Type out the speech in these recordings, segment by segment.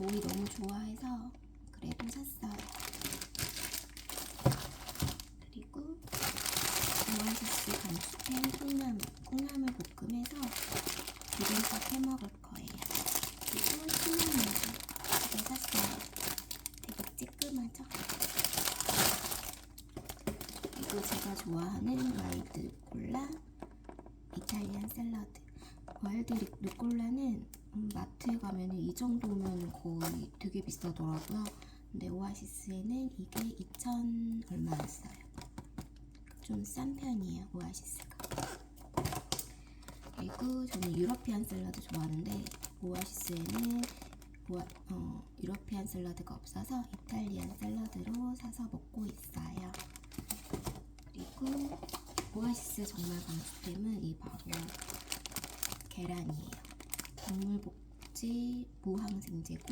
그래도 샀어요. 그리고 오아시스 간스템 콩나물, 콩나물 볶음해서 비빔밥 해 먹을 거예요. 그리고 신라면도 두개 샀어요. 되게 찌끔하죠? 그리고 제가 좋아하는 와일드 콜라 이탈리안 샐러드. 와일드 음, 마트에 가면 이 정도면 거의 되게 비싸더라고요. 근데 오아시스에는 이게 2,000 얼마였어요. 좀 싼 편이에요, 오아시스가. 그리고 저는 유러피안 샐러드 좋아하는데 오아시스에는 오아- 어, 유러피안 샐러드가 없어서 이탈리안 샐러드로 사서 먹고 있어요. 그리고 오아시스 정말 강스템은 이 바로 계란이에요. 동물복지 무항생제고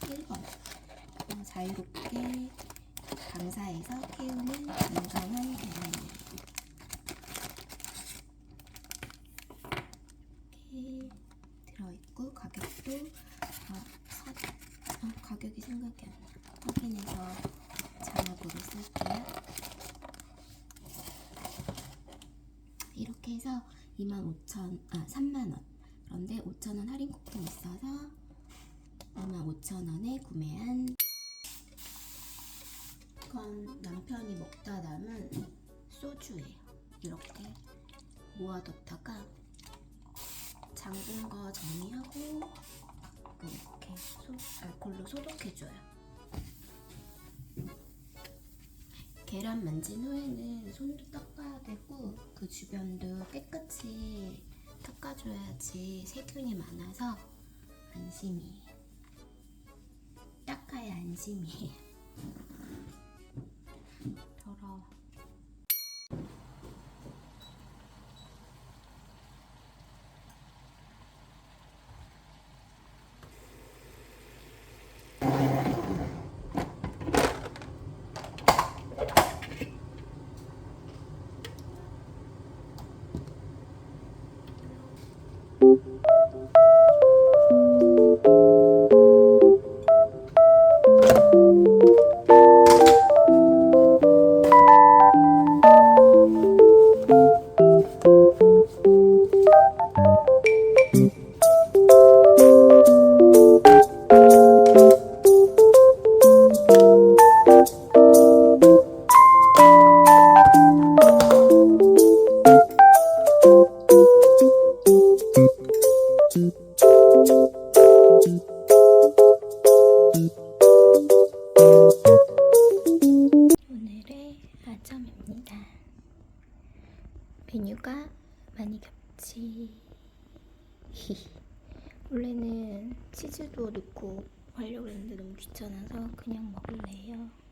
1번 어, 자유롭게 방사해서 키우는 건강한 계란이에요. 이렇게 들어있고 가격도 어, 사, 어, 가격이 생각이 안 나. 확인해서 자막으로 쓸게요. 이렇게 해서 25,000, 아 3만원. 그런데 5,000원 할인 쿠폰 있어서 55,000원에 구매한 이건 남편이 먹다 남은 소주예요. 이렇게 모아뒀다가 잠근 거 정리하고 이렇게 소, 알콜로 소독해줘요. 계란 만진 후에는 손도 닦아야 되고 그 주변도 깨끗이 닦아줘야지 세균이 많아서 안심이에요. 닦아야 안심이에요. 더러워. 넣고 하려고 했는데 너무 귀찮아서 그냥 먹을래요.